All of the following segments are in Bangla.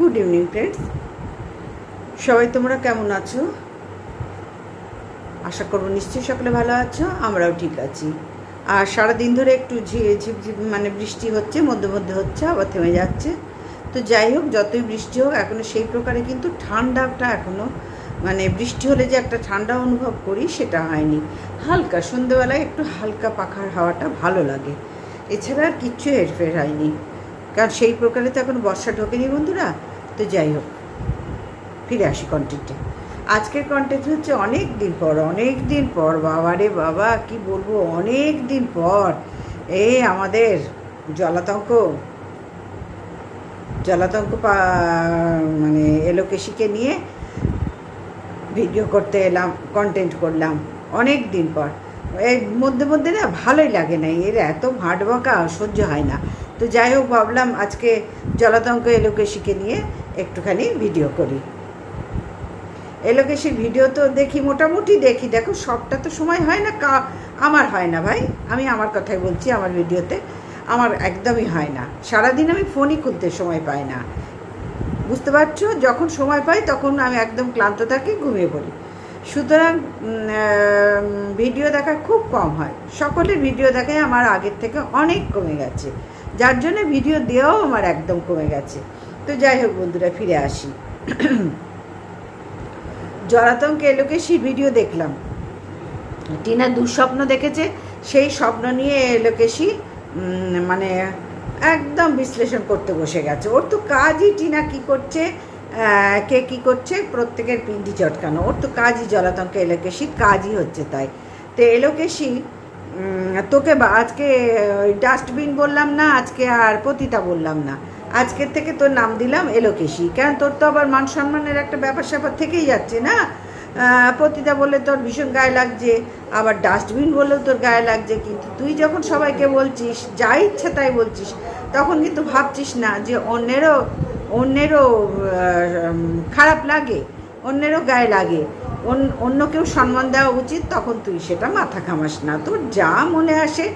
গুড ইভিনিং ফ্রেন্ডস সবাই তোমরা কেমন আছো? আশা করব নিশ্চয়ই সকলে ভালো আছো, আমরাও ঠিক আছি। আর সারাদিন ধরে একটু ঝি- ঝিপঝিপ মানে বৃষ্টি হচ্ছে মধ্যে মধ্যে হচ্ছে, আবার থেমে যাচ্ছে। তো যাই হোক, যতই বৃষ্টি হোক এখনও সেই প্রকারে কিন্তু ঠান্ডাটা এখনও মানে বৃষ্টি হলে যে একটা ঠান্ডা অনুভব করি, সেটা হয়নি। হালকা সন্ধেবেলায় একটু হালকা পাখার হাওয়াটা ভালো লাগে। এছাড়া আর কিচ্ছু হেরফের হয়নি। কারণ সেই প্রকারে তো এখন বর্ষা ঢোকেনি বন্ধুরা। তো যাই হোক, ফিরে আসি কন্টেন্টে আজকের কন্টেন্ট হচ্ছে অনেক দিন পর, অনেক দিন পর, বাবা রে বাবা, কি বলব, অনেক দিন পর। এই আমাদের জলাতঙ্ক জলাতঙ্ক মানে এলোকেশিকে নিয়ে ভিডিও করতে এলাম কন্টেন্ট করলাম, অনেক দিন পর। এর মধ্যে মধ্যে না ভালোই লাগে না, এর এত ভাট বকা সহ্য হয় না। তো যাই হোক, ভাবলাম আজকে জলাতঙ্ক এলোকেশিকে নিয়ে একটুখানি ভিডিও করি। এলোকেশির ভিডিও তো দেখি, মোটামুটি দেখি। দেখো, সবটা তো সময় হয় না, কা আমার হয় না ভাই। আমি আমার কথাই বলছি, আমার ভিডিওতে আমার একদমই হয় না। সারাদিন আমি ফোনই খুলতে সময় পাই না। বুঝতে পারছ? যখন সময় পাই, তখন আমি একদম ক্লান্ত থাকি, ঘুমিয়ে পড়ি। সুতরাং ভিডিও দেখা খুব কম হয়। সকলের ভিডিও দেখাই আমার আগের থেকে অনেক কমে গেছে। যার জন্য ভিডিও দেওয়াও আমার একদম কমে গেছে। তো যাই হোক বন্ধুরা, ফিরে আসি। জলাতঙ্ক এলোকেশি ভিডিও দেখলাম। টিনা দুঃস্বপ্ন দেখেছে, সেই স্বপ্ন নিয়ে এলোকেশি মানে একদম বিশ্লেষণ করতে বসে গেছে। ওর তো কাজই টিনা কি করছে কে কি করছে, প্রত্যেকের পিন্ডি চটকানো। ওর তো কাজই জলাতঙ্ক এলোকেশি কাজই হচ্ছে তাই। তো এলোকেশি তোকে আজকে ডাস্টবিন বললাম না, আজকে আর পতিতা বললাম না। আজকের থেকে তোর নাম দিলাম এলোকেশি। কেন? তোর তো আবার মান সম্মানের একটা ব্যাপার স্যাপার থেকেই যাচ্ছে, না? পতিতা বললে তোর ভীষণ গায়ে লাগছে, আবার ডাস্টবিন বললেও তোর গায়ে লাগছে, কিন্তু তুই যখন সবাইকে বলছিস, যা ইচ্ছা তাই বলছিস, তখন কিন্তু ভাবছিস না যে অন্যেরও অন্যেরও খারাপ লাগে, অন্যেরও গায়ে লাগে। অন- অন্য কেউ সম্মান দেওয়া উচিত, তখন তুই সেটা মাথা ঘামাস না। তোর যা মনে আসে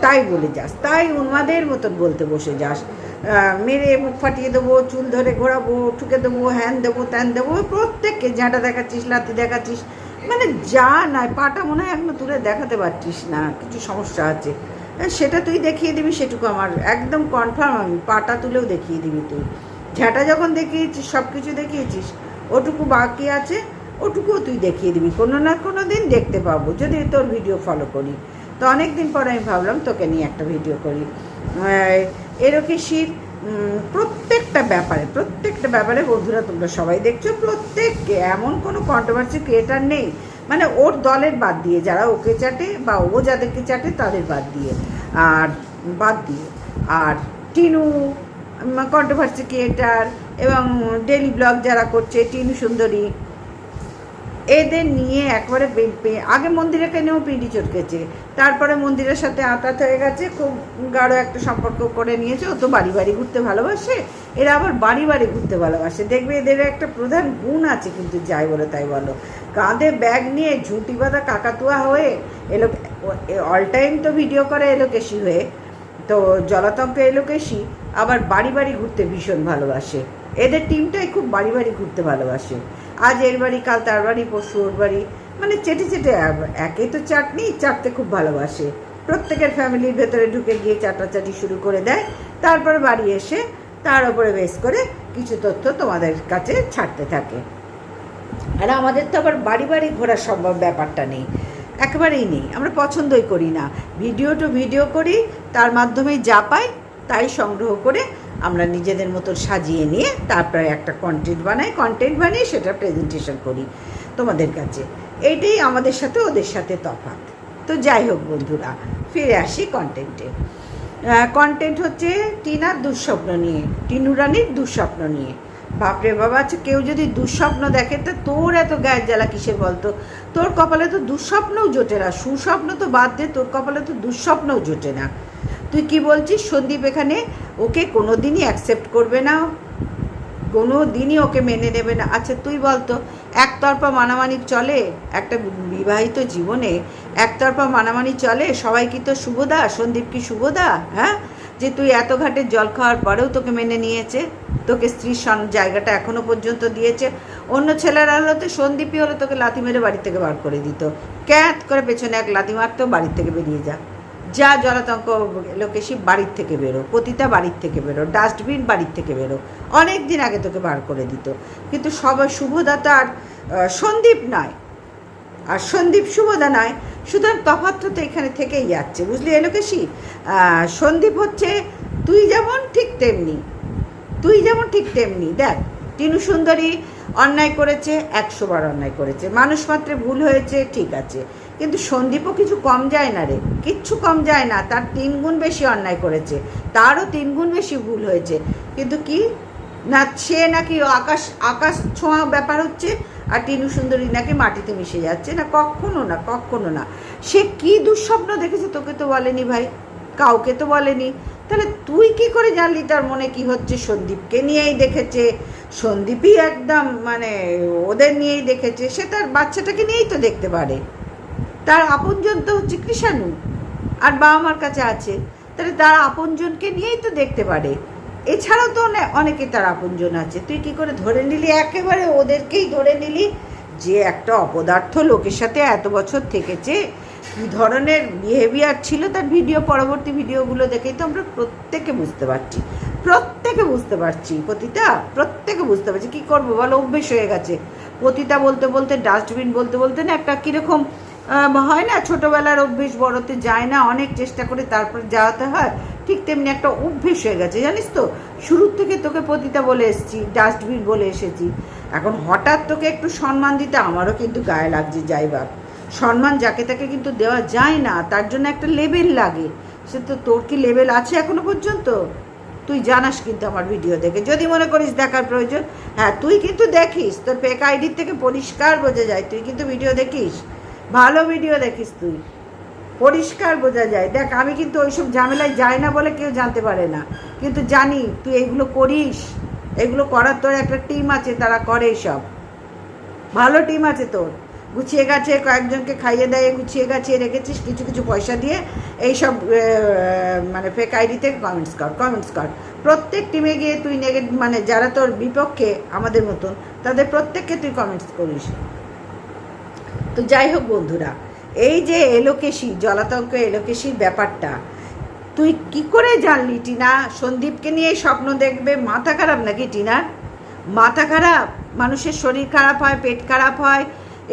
তাই বলে যাস, তাই উন্মাদের মতন বলতে বসে যাস। মেরে মুখ ফাটিয়ে দেবো, চুল ধরে ঘোরাবো, ঠুকে দেবো, হ্যান দেবো, ত্যান দেবো প্রত্যেককে ঝাঁটা দেখাচ্ছিস লাতি দেখাচ্ছিস। মানে যা নয় পাটা মনে হয় এখনও তুলে দেখাতে পারছিস না, কিছু সমস্যা আছে। সেটা তুই দেখিয়ে দিবি, সেটুকু আমার একদম কনফার্ম আমি, পাটা তুলেও দেখিয়ে দিবি তুই। ঝাঁটা যখন দেখিয়েছিস সব কিছু দেখিয়েছিস, ওটুকু বাকি আছে, ওটুকুও তুই দেখিয়ে দিবি। কোনো না কোনো দিন দেখতে পাবো, যদি তোর ভিডিও ফলো করি। তো অনেক দিন পর আমি ভাবলাম, তোকে নিয়ে একটা ভিডিও করি। এরকেশির প্রত্যেকটা ব্যাপারে প্রত্যেকটা ব্যাপারে বন্ধুরা তোমরা সবাই দেখছ, প্রত্যেককে এমন কোনো কন্ট্রোভার্সি ক্রিয়েটার নেই। মানে ওর দলের বাদ দিয়ে, যারা ওকে চাটে বা ও যাদেরকে চাটে তাদের বাদ দিয়ে, আর বাদ দিয়ে। আর টিনু কন্ট্রোভার্সি ক্রিয়েটার এবং ডেলি ব্লগ যারা করছে, টিনু সুন্দরী এদের নিয়ে একবারে আগে মন্দিরে কেনেও পিঁড়ি চটকেছে? তারপরে মন্দিরের সাথে আতাত হয়ে গেছে, খুব গাঢ় একটা সম্পর্ক করে নিয়েছে। ও তো বাড়ি বাড়ি ঘুরতে ভালোবাসে, এরা আবার বাড়ি বাড়ি ঘুরতে ভালোবাসে। দেখবে এদের একটা প্রধান গুণ আছে কিন্তু যাই বলো তাই বলো। কাঁধে ব্যাগ নিয়ে ঝুঁটি বাঁধা কাকাতুয়া হয়ে এলো অল টাইম তো ভিডিও করে এলোকেশি হয়ে, তো জলাতঙ্ক এলোকেশি আবার বাড়ি বাড়ি ঘুরতে ভীষণ ভালোবাসে। এদের টিমটাই খুব বাড়ি বাড়ি ঘুরতে ভালোবাসে। আজ এর বাড়ি, কাল তার বাড়ি, পরশু ওর বাড়ি। মানে চেটে চেটে একে তো চাটনি, চাটতে খুব ভালোবাসে। প্রত্যেকের ফ্যামিলির ভেতরে ঢুকে গিয়ে চাটাচাটি শুরু করে দেয়। তারপর বাড়ি এসে তার উপরে বেস করে কিছু তথ্য তোমাদের কাছে ছাড়তে থাকে। আর আমাদের তো আবার বাড়ি বাড়ি ঘোরার সম্ভব ব্যাপারটা নেই। একেবারেই নেই, আমরা পছন্দই করি না। ভিডিও টু ভিডিও করি, তার মাধ্যমে যা পাই তাই সংগ্রহ করে আমরা নিজেদের মতো সাজিয়ে নিয়ে তারপরে একটা কন্টেন্ট বানাই কন্টেন্ট বানিয়ে সেটা প্রেজেন্টেশন করি তোমাদের কাছে। এইটাই আমাদের সাথে, ওদের সাথে তফাৎ। তো যাই হোক বন্ধুরা, ফিরে আসি কন্টেন্টে কন্টেন্ট হচ্ছে টিনার দুঃস্বপ্ন নিয়ে, টিনু রানীর দুঃস্বপ্ন নিয়ে। বাপরে বাবা আচ্ছা কেউ যদি দুঃস্বপ্ন দেখে, তা তোর এত গায়ের জ্বালা কিসের বলতো? তোর কপালে তো দুঃস্বপ্নও জোটে না, সুস্বপ্ন তো বাদ দে, তোর কপালে তো দুঃস্বপ্নও জোটে না। তুই কি বলছিস? সন্দীপ এখানে ওকে কোনো দিনই অ্যাকসেপ্ট করবে না। কোনো দিনই ওকে মেনে নেবে না। আচ্ছা তুই বলতো, একতরফা মানামানি চলে? একটা বিবাহিত জীবনে একতরফা মানামানি চলে? সবাই কি তো শুভদা সন্দীপ কি শুভদা হ্যাঁ? যে তুই এত ঘাটের জল খাওয়ার পরেও তোকে মেনে নিয়েছে। তোকে স্ত্রীর জায়গাটা এখনও পর্যন্ত দিয়েছে। অন্য ছেলেরা হলো তো সন্দীপই হলো তোকে লাথি মেরে বাড়ি থেকে বার করে দিত। ক্যাত করে পেছনে এক লাথি মারতো বাড়ির থেকে বেরিয়ে যা। যা জলাতঙ্ক লোকেশি বাড়ির থেকে বেরো, পতিতা বাড়ির থেকে বেরো, ডাস্টবিন বাড়ির থেকে বেরো। অনেক দিন আগে তোকে বার করে দিত। কিন্তু সবাই শুভদাতা আর সন্দীপ নয়। আর সন্দীপ শুভদা নয়। সুতরাং তফাৎটা তো এখানে থেকেই যাচ্ছে, বুঝলি এলোকেশি? সন্দীপ হচ্ছে তুই যেমন ঠিক তেমনি, তুই যেমন ঠিক তেমনি। দেখ, টিনু সুন্দরী অন্যায় করেছে, একশো বার অন্যায় করেছে। মানুষ মাত্রে ভুল হয়েছে, ঠিক আছে। কিন্তু সন্দীপও কিছু কম যায় না রে। কিচ্ছু কম যায় না। তার তিন গুণ বেশি অন্যায় করেছে। তারও তিন গুণ বেশি ভুল হয়েছে। কিন্তু কি? না, সে নাকি আকাশ আকাশ ছোঁয়া ব্যাপার হচ্ছে, আর টিনু সুন্দরী নাকি মাটিতে মিশে যাচ্ছে। না, কখনো না কখনো না। সে কি দুঃস্বপ্ন দেখেছে তোকে তো বলেনি ভাই। কাউকে তো বলেনি। তাহলে তুই কি করে জানলি তার মনে কি হচ্ছে? সন্দীপকে নিয়েই দেখেছে। সন্দীপই একদম মানে ওদের নিয়েই দেখেছে। সে তার বাচ্চাটাকে নিয়েই তো দেখতে পারে। তার আপনজন তো হচ্ছে কৃষাণু, আর বাবা মার কাছে আছে। তাহলে তার আপনজনকে নিয়েই তো দেখতে পারে। এছাড়াও তো অনে- অনেকে তার আপনজন আছে। তুই কি করে ধরে নিলি? একেবারে ওদেরকেই ধরে নিলি যে একটা অপদার্থ লোকের সাথে এত বছর থেকেছে। কী ধরনের বিহেভিয়ার ছিল তার ভিডিও পরবর্তী ভিডিওগুলো দেখেই তো আমরা প্রত্যেকে বুঝতে পারছি। প্রত্যেকে বুঝতে পারছি, পতিতা, প্রত্যেকে বুঝতে পারছি। কী করব বলো? অভ্যেস হয়ে গেছে। পতিতা বলতে বলতে ডাস্টবিন বলতে বলতে না একটা কীরকম হয় না, ছোটোবেলার অভ্যেস বড়তে যায় না, অনেক চেষ্টা করে তারপর যাওয়াতে হয়। ঠিক তেমনি একটা অভ্যেস হয়ে গেছে, জানিস তো? শুরুর থেকে তোকে পতিতা বলে এসেছি, ডাস্টবিন বলে এসেছি। এখন হঠাৎ তোকে একটু সম্মান দিতে আমারও কিন্তু গায়ে লাগছে, যাই বাপ সম্মান যাকে তাকে কিন্তু দেওয়া যায় না, তার জন্য একটা লেভেল লাগে। সে তো তোর কি লেভেল আছে এখনও পর্যন্ত? তুই জানাস কিন্তু আমার ভিডিও দেখে। যদি মনে করিস দেখার প্রয়োজন হ্যাঁ তুই কিন্তু দেখিস। তোর পেক আইডির থেকে পরিষ্কার বোঝা যায়। তুই কিন্তু ভিডিও দেখিস। ভালো ভিডিও দেখিস তুই। পরিষ্কার বোঝা যায়। দেখ, আমি কিন্তু ওইসব ঝামেলায় যাই না বলে কেউ জানতে পারে না। কিন্তু জানি, তুই এগুলো করিস। এগুলো করার তোর একটা টিম আছে, তারা করে সব ভালো টিম আছে তোর। গুছিয়ে গেছে কয়েকজনকে খাইয়ে দেয়, গুছিয়ে গাছিয়ে রেখেছিস কিছু কিছু পয়সা দিয়ে। এইসব মানে ফেক আইডিতে কমেন্টস কর কমেন্টস কর। প্রত্যেক টিমে গিয়ে তুই নেগেটিভ মানে যারা তোর বিপক্ষে আমাদের মতন, তাদের প্রত্যেককে তুই কমেন্টস করিস। তো যাই হোক বন্ধুরা, এই যে এলোকেশি, জলাতঙ্ক এলোকেশির ব্যাপারটা, তুই কি করে জানলি টিনা? সন্দীপকে নিয়ে স্বপ্ন দেখবে? মাথা খারাপ নাকি টিনার মাথা খারাপ? মানুষের শরীর খারাপ হয়, পেট খারাপ হয়?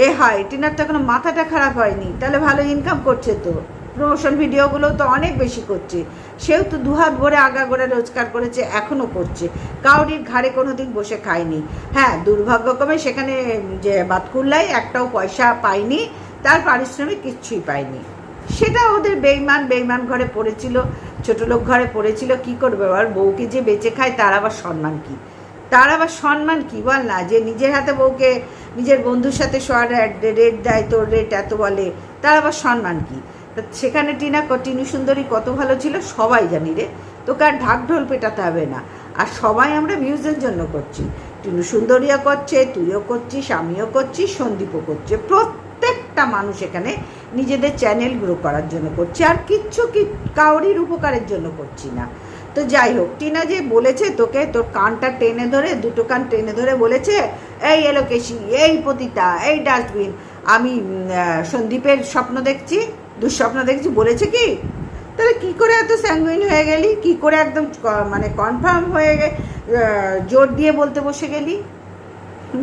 এ হয়, টিনার তো এখনও মাথাটা খারাপ হয়নি। তাহলে ভালো ইনকাম করছে তো। প্রমোশন ভিডিওগুলো তো অনেক বেশি করছে। সেও তো দুহাত ভরে আগা করে রোজগার করেছে এখনও করছে। কাউরির ঘাড়ে কোনো দিন বসে খায়নি। হ্যাঁ দুর্ভাগ্যক্রমে সেখানে যে বাতকুল্লায় একটাও পয়সা পায়নি, তার পারিশ্রমিক কিচ্ছুই পায়নি। সেটা ওদের বেইমান বেইমান ঘরে পড়েছিল, ছোট লোক ঘরে পড়েছিল, কি করবে? আর বউকে যে বেঁচে খায়, তার আবার সম্মান কি? তার আবার সম্মান কি? বল না, যে নিজের হাতে বউকে নিজের বন্ধুর সাথে শোয়ার রেট দেয়, তোর রেট এত বলে, তার আবার সম্মান কি? তা সেখানে টিনা টিনু সুন্দরী কত ভালো ছিল সবাই জানি রে। তোকে আর ঢাক ঢোল পেটাতে হবে না। আর সবাই আমরা ভিউজের জন্য করছি। টিনু সুন্দরীও করছে, তুইও করছিস, আমিও করছি সন্দীপও করছে। প্রত্যেকটা মানুষ এখানে নিজেদের চ্যানেল গ্রো করার জন্য করছে। আর কিচ্ছু কি কাউরির উপকারের জন্য করছি না। তো যাই হোক, টিনা যে বলেছে তোকে, তোর কানটা টেনে ধরে, দুটো কান টেনে ধরে বলেছে, এই এলোকেশি, এই পতিতা, এই ডাস্টবিন আমি সন্দীপের স্বপ্ন দেখছি। দুঃস্বপ্ন দেখছি, বলেছে কি? তাহলে কি করে এত স্যাঙ্গুইন হয়ে গেলি? কি করে একদম মানে কনফার্ম হয়ে গে- জোর দিয়ে বলতে বসে গেলি?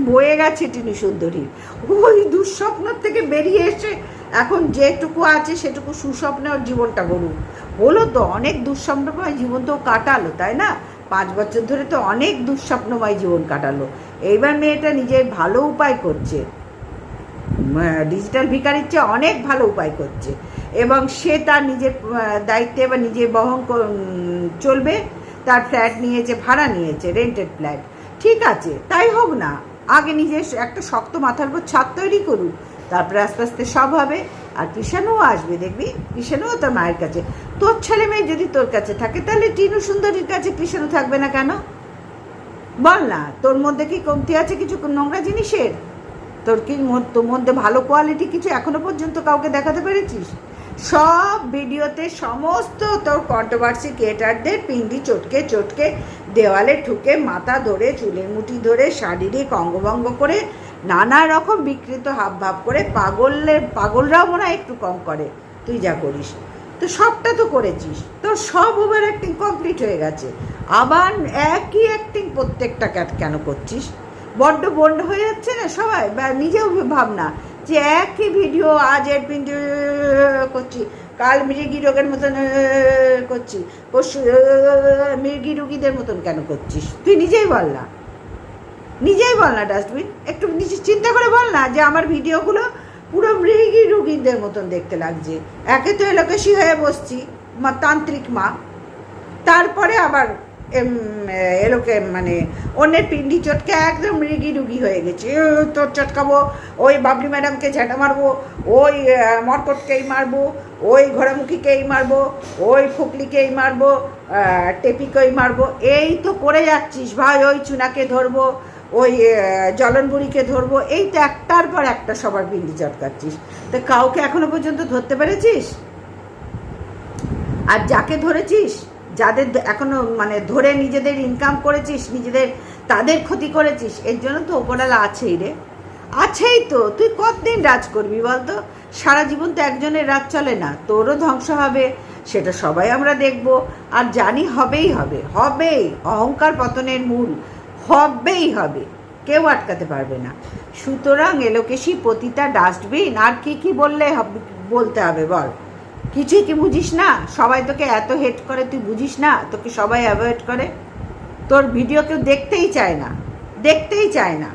বয়ে গেছে টিনু সুন্দরীর ওই দুঃস্বপ্ন থেকে বেরিয়ে এসে এখন যেটুকু আছে সেটুকু সুস্বপ্নে ওর জীবনটা গড়ুক। হলো তো অনেক দুঃস্বপ্নময় জীবন তো কাটালো, তাই না? পাঁচ বছর ধরে তো অনেক দুঃস্বপ্নময় জীবন কাটালো। এইবার মেয়েটা নিজের ভালো উপায় করছে। ডিজিটাল ভিকারির চেয়ে অনেক ভালো উপায় করছে। এবং সে তার নিজের দায়িত্বে বা নিজে বহন চলবে, তার ফ্ল্যাট নিয়েছে, ভাড়া নিয়েছে রেন্টেড ফ্ল্যাট ঠিক আছে, তাই হোক না, আগে নিজের একটা শক্ত মাথার উপর ছাদ তৈরি করুক, তারপরে আস্তে আস্তে সব হবে। আর কৃষাণুও আসবে, দেখবি? কৃষাণুও তোর মায়ের কাছে। তোর ছেলে মেয়ে যদি তোর কাছে থাকে, তাহলে টিনু সুন্দরীর কাছে কৃষাণু থাকবে না কেন? বল না, তোর মধ্যে কি কমতি আছে কিছু নোংরা জিনিসের? তোর কি তোর মধ্যে ভালো কোয়ালিটি কিছু এখনও পর্যন্ত কাউকে দেখাতে পেরেছিস? সব ভিডিওতে সমস্ত তোর কন্ট্রোভার্সি ক্রিয়েটারদের পিন্ডি চটকে চটকে দেওয়ালে ঠুকে মাথা ধরে চুলের মুঠি ধরে, শারীরিক অঙ্গভঙ্গ করে, নানা রকম বিকৃত হাবভাব করে পাগলের পাগলরাও মনে একটু কম করে। তুই যা করিস। তো সবটা তো করেছিস। তোর সব ওভার অ্যাক্টিং কমপ্লিট হয়ে গেছে। আবার একই অ্যাক্টিং প্রত্যেকটা কেন করছিস? বড্ড বন্ড হয়ে যাচ্ছে না সবাই? বা নিজেও ভাবনা যে একই ভিডিও আজ এর পিন্ড করছি কাল মৃগী রোগের মতন করছি আহ, মৃগী রুগীদের মতন কেন করছিস? তুই নিজেই বল না। নিজেই বল না ডাস্টবিন একটু নিজে চিন্তা করে বল না যে আমার ভিডিওগুলো পুরো মৃগী রুগীদের মতন দেখতে লাগছে। একে তো এলোকেশি হয়ে বসছি মা তান্ত্রিক মা। তারপরে আবার এলোকে মানে অন্যের পিন্ডি চটকে একদম মৃগী রুগী হয়ে গেছে। তোর চটকাবো, ওই বাবলি ম্যাডামকে ঝাঁটা মারবো, ওই মর্কটকেই মারবো, ওই ঘোড়ামুখীকেই মারবো, ওই ফুকলিকেই মারবো টেপিকেই মারবো। এই তো করে যাচ্ছিস ভাই, ওই চুনাকে ধরবো, ওই জলনবুড়িকে ধরবো, এই তো একটার পর একটা সবার পিন্ডি চটকাচ্ছিস। তো কাউকে এখনও পর্যন্ত ধরতে পেরেছিস? আর যাকে ধরেছিস? যাদের দ- এখনও মানে ধরে নিজেদের ইনকাম করেছিস, নিজেদের তাদের ক্ষতি করেছিস, এর জন্য তো ওপরালা আছেই রে। আছেই তো। তুই কতদিন রাজ করবি বলতো? সারা জীবন তো একজনের রাজ চলে না, তোরও ধ্বংস হবে, সেটা সবাই আমরা দেখব। আর জানি হবেই হবে, হবেই। অহংকার পতনের মূল, হবেই হবে। কেউ আটকাতে পারবে না। সুতরাং এলোকেশি প্রতিটা ডাস্টবিন আর কি কি বললে বলতে হবে বল। কিছুই কি বুঝিস না? সবাই তোকে এত হেট করে, তুই বুঝিস না? তোকে সবাই অ্যাভয়েড করে। তোর ভিডিও কেউ দেখতেই চায় না। দেখতেই চায় না।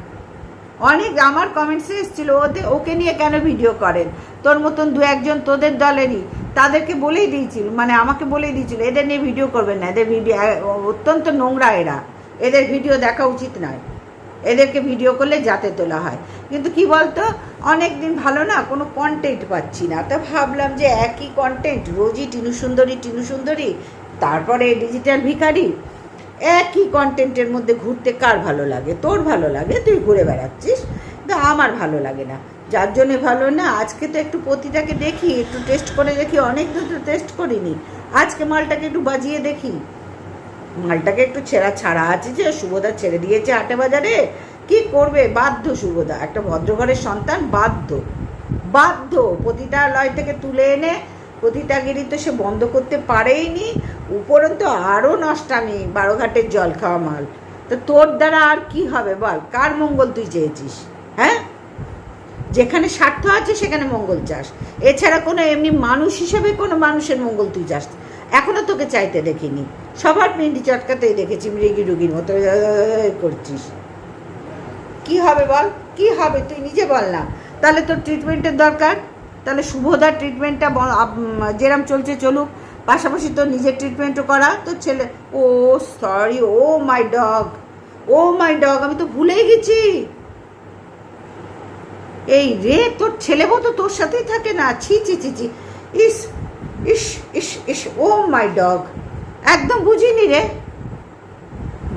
অনেক আমার কমেন্টসে এসেছিল, ওদের, ওকে নিয়ে কেন ভিডিও করেন? তোর মতন দু একজন তোদের দলেরই। তাদেরকে বলেই দিয়েছিল মানে আমাকে বলেই দিয়েছিল, এদের নিয়ে ভিডিও করবেন না। এদের ভিডিও অত্যন্ত নোংরা এরা। এদের ভিডিও দেখা উচিত নয়। এদেরকে ভিডিও করলে যাতে তোলা হয়। কিন্তু কি বলতো অনেক দিন ভালো না, কোনো কন্টেন্ট পাচ্ছি না। তো ভাবলাম যে একই কন্টেন্ট রোজই টিনু সুন্দরী টিনু সুন্দরী, তারপরে ডিজিটাল ভিখারি, একই কন্টেন্টের মধ্যে ঘুরতে কার ভালো লাগে? তোর ভালো লাগে? তুই ঘুরে বেড়াচ্ছিস? কিন্তু আমার ভালো লাগে না। যার জন্যে ভালো না, আজকে তো একটু প্রতিটাকে দেখি, একটু টেস্ট করে দেখি, অনেক দিন তো টেস্ট করিনি। আজকে মালটাকে একটু বাজিয়ে দেখি। মালটাকে একটু ছেঁড়া ছাড়া আছে যে, সুবোধা ছেড়ে দিয়েছে আটে বাজারে। কি করবে? বাধ্য সুবোধা। একটা ভদ্রঘরের সন্তান, বাধ্য। বাধ্য। প্রতিটা লয় থেকে তুলে এনে প্রতিটা গিরি তো সে বন্ধ করতে পারেইনি। উপরন্তু আরও নষ্টামি, বারোঘাটের জল খাওয়া মাল। তো তোর দ্বারা আর কি হবে বল? কার মঙ্গল তুই চেয়েছিস? হ্যাঁ? যেখানে স্বার্থ আছে, সেখানে মঙ্গল চাস। এছাড়া কোনো এমনি মানুষ হিসেবে কোনো মানুষের মঙ্গল তুই চাস এখনও তোকে চাইতে দেখিনি। সবার পিন্ডি চটকাতেই দেখেছি, মৃগী রুগীর মতো করছিস। কি হবে বল? কি হবে? তুই নিজে বল না। তাহলে তোর ট্রিটমেন্টের দরকার। তাহলে শুভদার ট্রিটমেন্টটা যেরম চলছে চলুক। পাশাপাশি তোর নিজের ট্রিটমেন্টও করা। তোর ছেলে, ও sorry oh my dog oh my dog আমি তো ভুলেই গেছি। এই রে, তোর ছেলে তো তোর সাথেই থাকে না। ছি ছি ছি ছি। ইস ইস ইস ইস, ও মাই ডগ। একদম বুঝিনি রে।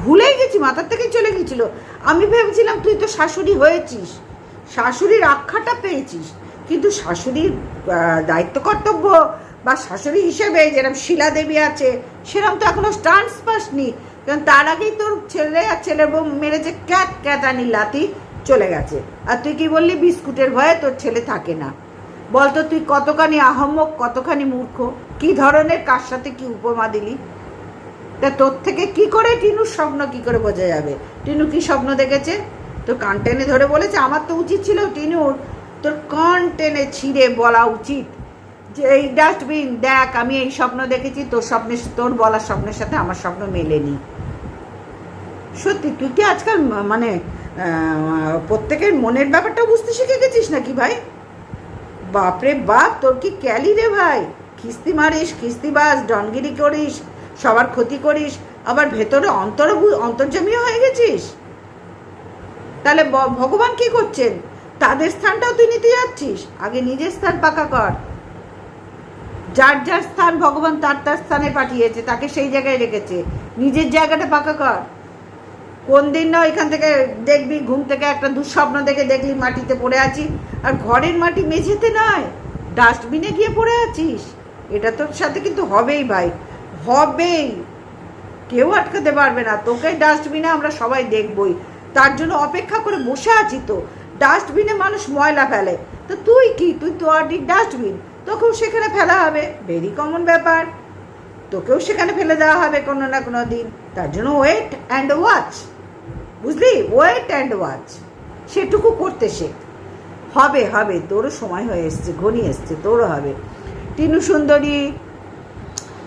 ভুলেই গেছি, মাথার থেকে চলে গেছিল। আমি ভেবেছিলাম তুই তো শাশুড়ি হয়েছিস। শাশুড়ির আখ্যাটা পেয়েছিস। কিন্তু শাশুড়ির দায়িত্ব কর্তব্য বা শাশুড়ি হিসেবে যেরকম শিলা দেবী আছে, সেরকম তো এখনও স্টান্স পাসনি। কারণ তার আগেই তোর ছেলে আর ছেলের বউ মেরেছে ক্যাট ক্যাটানি লাতি চলে গেছে। আর তুই কি বললি, বিস্কুটের ভয়ে তোর ছেলে থাকে না। বলতো, তুই কতখানি আহম্মক, কতখানি মূর্খ? কি ধরনের কার সাথে কি উপমা দিলি? তা তোর থেকে কি করে টিনুর স্বপ্ন কি করে বোঝা যাবে? টিনু কি স্বপ্ন দেখেছে? তোর কান টেনে ধরে বলেছে, আমার তো উচিত ছিল টিনুর, তোর কান টেনে ছিঁড়ে বলা উচিত। যে এই ডাস্টবিন, দেখ, আমি এই স্বপ্ন দেখেছি, তোর স্বপ্নের, তোর বলার স্বপ্নের সাথে আমার স্বপ্ন মেলেনি। সত্যি, তুই কি আজকাল মানে প্রত্যেকের মনের ব্যাপারটা বুঝতে শিখে গেছিস নাকি ভাই? বাপরে বাপ, তোর কি ক্যালি রে ভাই? খিস্তি মারিস খিস্তি বাস, ডনগিরি করিস, সবার ক্ষতি করিস, আবার ভেতরে অন্তর অন্তর্জামীয় হয়ে গেছিস? তাহলে ভগবান কি করছেন? তাদের স্থানটাও তুই নিতে যাচ্ছিস? আগে নিজের স্থান পাকা কর। যার যার স্থান ভগবান তার তার স্থানে পাঠিয়েছে, তাকে সেই জায়গায় রেখেছে। নিজের জায়গাটা পাকা কর। কোন দিন না এখান থেকে দেখবি, ঘুম থেকে একটা দুঃস্বপ্ন দেখে দেখলি মাটিতে পড়ে আছি আর ঘরের মাটি মেঝেতে নয় ডাস্টবিনে গিয়ে পড়ে আছিস। এটা তোর সাথে কিন্তু হবেই ভাই, হবেই। কেউ আটকাতে পারবে না তোকে ডাস্টবিনে আমরা সবাই দেখবই। তার জন্য অপেক্ষা করে বসে আছি তো, ডাস্টবিনে মানুষ ময়লা ফেলে। তো তুই কি? তুই তো আর ডাস্টবিন, তোকেও সেখানে ফেলা হবে, ভেরি কমন ব্যাপার। তোকেও সেখানে ফেলে দেওয়া হবে কোনো না কোনো দিন। তার জন্য ওয়েট অ্যান্ড ওয়াচ। বুঝলি? ওয়েট অ্যান্ড ওয়াচ সেটুকু করতে শেখ। হবে হবে। তোরও সময় হয়ে এসছে ঘনিয়ে এসছে, তোরও হবে। টিনু সুন্দরী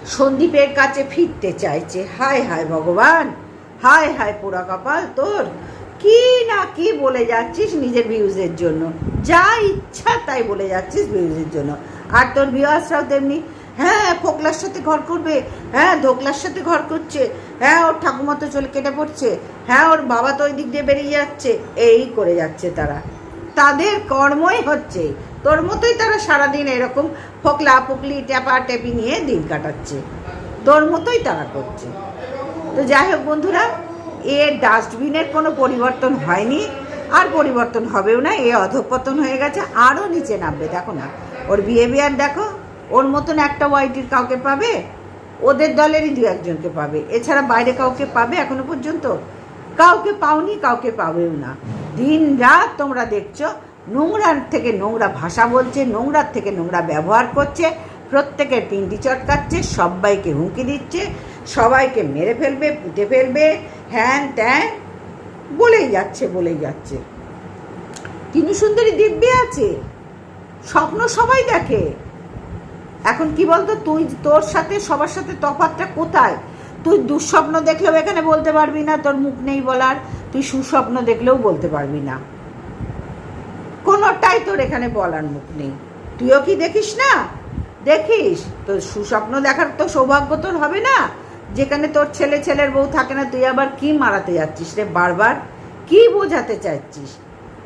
সন্দীপের কাছে ফিরতে চাইছে। হায় হায় ভগবান! হায় হায় পোড়া কপাল তোর। কি না কি বলে যাচ্ছিস নিজের ভিউজের জন্য? যা ইচ্ছা তাই বলে যাচ্ছিস ভিউজের জন্য। আর তোর ভিউয়ার্সরাও তেমনি হ্যাঁ ফোকলার সাথে ঘর করবে। হ্যাঁ ধোকলার সাথে ঘর করছে। হ্যাঁ ওর ঠাকুমা তো চলে কেটে পড়ছে। হ্যাঁ ওর বাবা তো ওই দিক দিয়ে বেরিয়ে যাচ্ছে। এই করে যাচ্ছে তারা। তাদের কর্মই হচ্ছে। তোর মতোই তারা সারাদিন এরকম ফোকলা পুকলি ট্যাপা টেপি নিয়ে দিন কাটাচ্ছে। তোর মতোই তারা করছে। তো যাই হোক বন্ধুরা, এ ডাস্টবিনের কোনো পরিবর্তন হয়নি। আর পরিবর্তন হবেও না, এ অধঃপতন হয়ে গেছে। আরও নিচে নামবে। দেখো না, ওর বিহেভিয়ার দেখো। ওর মতন একটা ওয়াইটির কাউকে পাবে? ওদের দলেরই দু একজনকে পাবে। এছাড়া বাইরে কাউকে পাবে এখনও পর্যন্ত? কাউকে পাওনি, কাউকে পাবেও না। দিন রাত তোমরা দেখছ, নোংরার থেকে নোংরা ভাষা বলছে, নোংরার থেকে নোংরা ব্যবহার করছে, প্রত্যেকের পিন্ডি চটকাচ্ছে, সবাইকে হুমকি দিচ্ছে, সবাইকে মেরে ফেলবে পুঁতে ফেলবে, হ্যান ত্যান, বলেই যাচ্ছে বলেই যাচ্ছে। তিনি সুন্দরী দিব্যি আছে। স্বপ্ন সবাই দেখে। এখন কি বলতো, তুই তোর সাথে, সবার সাথে তফাৎটা কোথায়? তুই দুঃস্বপ্ন দেখলেও এখানে বলতে পারবি না, তোর মুখ নেই বলার। তুই সুস্বপ্ন দেখলেও বলতে পারবি না। কোনোটাই তোর এখানে বলার মুখ নেই। তুইও কি দেখিস না? দেখিস। তো সুস্বপ্ন দেখার তো সৌভাগ্য তোর হবে না। যেখানে তোর ছেলে, ছেলের বউ থাকে না, তুই আবার কি মারাতে যাচ্ছিস রে? বারবার কি বোঝাতে চাচ্ছিস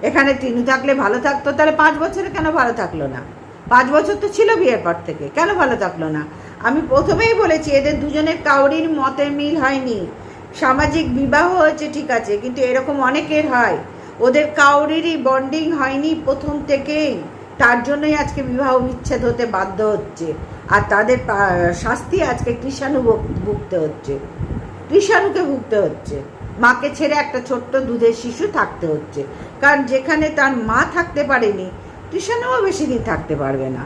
এখানে টিনু থাকলে ভালো থাকতো, তাহলে পাঁচ বছরে কেন ভালো থাকল না? পাঁচ বছর তো ছিল বিয়ের পর থেকে। কেন ভালো থাকল না? আমি প্রথমেই বলেছি, এদের দুজনের কাউরির মতের মিল হয়নি। সামাজিক বিবাহ হয়েছে, ঠিক আছে, কিন্তু এরকম অনেকের হয়। ওদের কাউরিরই বন্ডিং হয়নি প্রথম থেকেই। তার জন্যই আজকে বিবাহ বিচ্ছেদ হতে বাধ্য হচ্ছে। আর তাদের শাস্তি আজকে কৃষাণু ভুগতে হচ্ছে। কৃষাণুকে ভুগতে হচ্ছে। মাকে ছেড়ে একটা ছোট্ট দুধের শিশু থাকতে হচ্ছে। কারণ যেখানে তার মা থাকতে পারেনি কৃষাণুও বেশি দিন থাকতে পারবে না।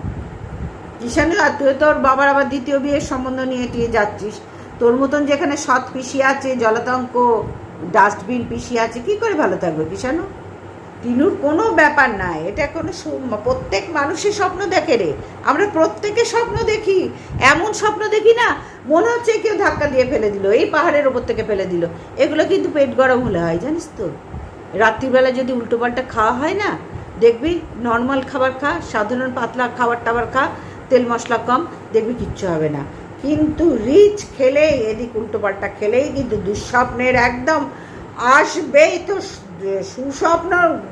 কৃষাণু আর তুই তোর বাবার আবার দ্বিতীয় বিয়ের সম্বন্ধ নিয়ে টিয়ে যাচ্ছিস। তোর মতন যেখানে সৎ পিসি আছে, জলাতঙ্ক, ডাস্টবিন পিসি আছে, কি করে ভালো থাকবে কৃষাণু টিনুর কোনো ব্যাপার নাই, এটা কোনো প্রত্যেক মানুষের স্বপ্ন দেখে রে। আমরা প্রত্যেকে স্বপ্ন দেখি, এমন স্বপ্ন দেখি না, মনে হচ্ছে কেউ ধাক্কা দিয়ে ফেলে দিল, এই পাহাড়ের ওপর থেকে ফেলে দিল। এগুলো কিন্তু পেট গরম হলে হয়, জানিস তো? রাত্রিবেলা যদি উল্টোপাল্টা খাওয়া হয় না দেখবি নর্মাল খাবার খা, সাধারণ পাতলা খাবার টাবার খা, তেল মশলা কম, দেখবি কিচ্ছু হবে না। কিন্তু রিচ খেলেই, এদিক উল্টোপাল্টা খেলেই কিন্তু দুঃস্বপ্নের একদম আসবেই তো, সুস্বপ্ন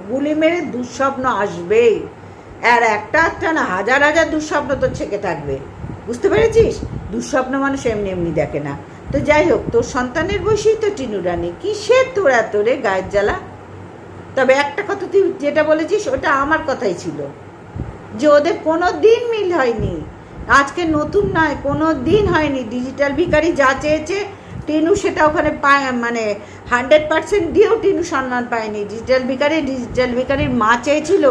গুলি মেরে দুঃস্বপ্ন আসবেই। আর একটা একটা না, হাজার হাজার দুঃস্বপ্ন তো ছেকে থাকবে। বুঝতে পেরেছিস? দুঃস্বপ্ন মানুষ এমনি এমনি দেখে না। তো যাই হোক, তোর সন্তানের বয়সেই তো টিনু রানী। কিসের তোর এত রে গায়ের জ্বালা? তবে একটা কথা তুই যেটা বলেছিস, ওটা আমার কথাই ছিল। যে ওদের কোনো দিন মিল হয়নি। আজকে নতুন নয় কোনো দিন হয়নি। ডিজিটাল ভিকারি যা চেয়েছে, টিনু সেটা ওখানে পায় মানে হান্ড্রেড পার্সেন্ট দিয়েও টিনু সম্মান পায়নি। ডিজিটাল ভিকারি ডিজিটাল ভিকারির মা চেয়েছিল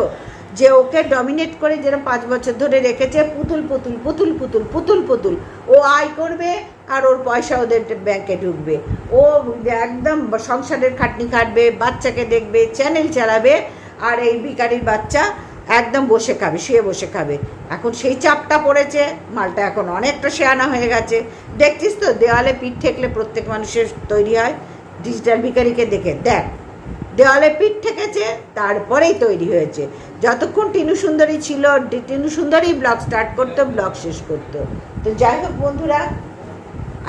যে ওকে ডমিনেট করে যেরকম পাঁচ বছর ধরে রেখেছে, পুতুল পুতুল পুতুল পুতুল পুতুল পুতুল। ও আয় করবে আর ওর পয়সা ওদের ব্যাংকে ঢুকবে। ও একদম সংসারের খাটনি খাটবে বাচ্চাকে দেখবে চ্যানেল চালাবে, আর এই ভিকারির বাচ্চা একদম বসে খাবে, শুয়ে বসে খাবে। এখন সেই চাপটা পড়েছে, মালটা এখন অনেকটা শেয়ানা হয়ে গেছে। দেখছিস তো, দেওয়ালে পিঠ ঠেকলে প্রত্যেক মানুষের তৈরি হয়। ডিজিটাল ভিকারিকে দেখে, দেখ দেওয়ালে পিঠ ঠেকেছে, তারপরেই তৈরি হয়েছে। যতক্ষণ টিনু সুন্দরী ছিল টিনু সুন্দরী ব্লগ স্টার্ট করতো, ব্লগ শেষ করতো। তো যাই হোক বন্ধুরা,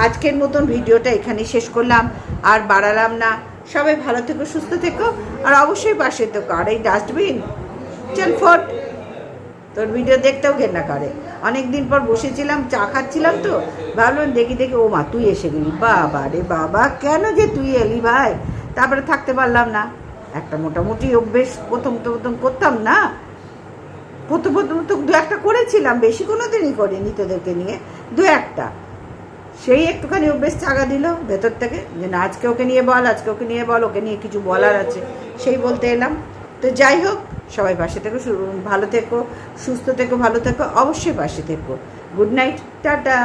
আজকের মতন ভিডিওটা এখানেই শেষ করলাম। আর বাড়ালাম না। সবাই ভালো থেকো, সুস্থ থেকো। আর অবশ্যই পাশে থেকো। আর এই ডাস্টবিন চল ফট। তোর ভিডিও দেখতেও ঘেন্না করে। অনেক দিন পর বসেছিলাম, চা খাচ্ছিলাম তো। ভাবলাম দেখি দেখি ও মা তুই এসে গেলি। বাবা রে বাবা, কেন যে তুই এলি ভাই? তারপরে থাকতে পারলাম না। একটা মোটামুটি অভ্যেস প্রথম তো প্রথম করতাম না। প্রথম প্রথম তো দু একটা করেছিলাম, বেশি কোনো দিনই করিনি তোদেরকে নিয়ে, দু একটা। সেই একটুখানি অভ্যেস চাগা দিল ভেতর থেকে, যে না, আজকে ওকে নিয়ে বল, আজকে ওকে নিয়ে বল, ওকে নিয়ে কিছু বলার আছে, সেই বলতে এলাম। তো যাই হোক, সবাই পাশে থেকো ভালো থেকো, সুস্থ থেকো, ভালো থেকো, অবশ্যই পাশে থেকো। Good night, tata.